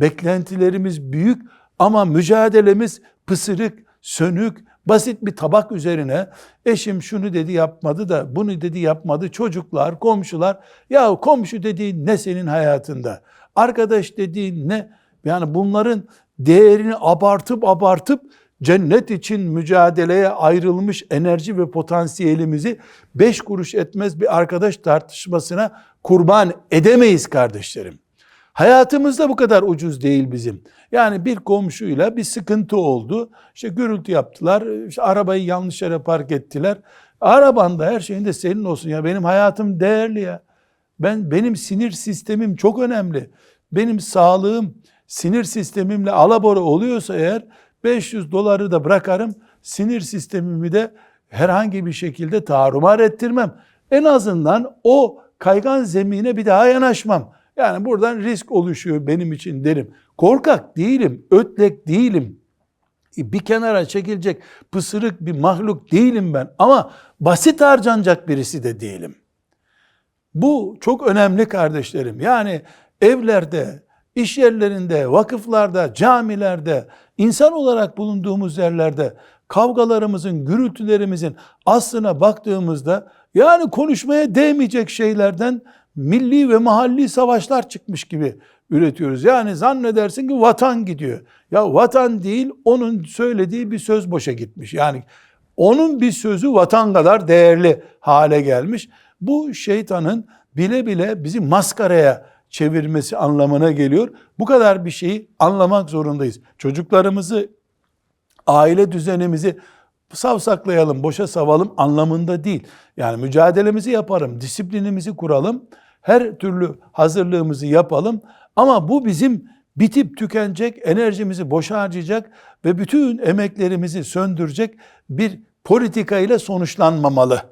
beklentilerimiz büyük ama mücadelemiz pısırık, sönük, basit bir tabak üzerine eşim şunu dedi yapmadı da bunu dedi yapmadı çocuklar, komşular ya komşu dediğin ne senin hayatında? Arkadaş dediğin ne? Yani bunların değerini abartıp abartıp cennet için mücadeleye ayrılmış enerji ve potansiyelimizi beş kuruş etmez bir arkadaş tartışmasına kurban edemeyiz kardeşlerim. Hayatımızda bu kadar ucuz değil bizim. Yani bir komşuyla bir sıkıntı oldu. İşte gürültü yaptılar. işte arabayı yanlış yere park ettiler. Arabanda her şeyin de senin olsun ya. Benim hayatım değerli ya. Ben benim sinir sistemim çok önemli. Benim sağlığım sinir sistemimle alabora oluyorsa eğer 500 doları da bırakarım. Sinir sistemimi de herhangi bir şekilde tarumar ettirmem. En azından o kaygan zemine bir daha yanaşmam. Yani buradan risk oluşuyor benim için derim. Korkak değilim, ötlek değilim. Bir kenara çekilecek pısırık bir mahluk değilim ben. Ama basit harcanacak birisi de değilim. Bu çok önemli kardeşlerim. Yani evlerde, iş yerlerinde, vakıflarda, camilerde, insan olarak bulunduğumuz yerlerde kavgalarımızın, gürültülerimizin aslına baktığımızda yani konuşmaya değmeyecek şeylerden milli ve mahalli savaşlar çıkmış gibi üretiyoruz. Yani zannedersin ki vatan gidiyor. Ya vatan değil onun söylediği bir söz boşa gitmiş. Yani onun bir sözü vatan kadar değerli hale gelmiş. Bu şeytanın bile bile bizi maskaraya çevirmesi anlamına geliyor. Bu kadar bir şeyi anlamak zorundayız. Çocuklarımızı, aile düzenimizi savsaklayalım, boşa savalım anlamında değil. Yani mücadelemizi yaparım, disiplinimizi kuralım, her türlü hazırlığımızı yapalım. Ama bu bizim bitip tükenecek, enerjimizi boşa harcayacak ve bütün emeklerimizi söndürecek bir politika ile sonuçlanmamalı.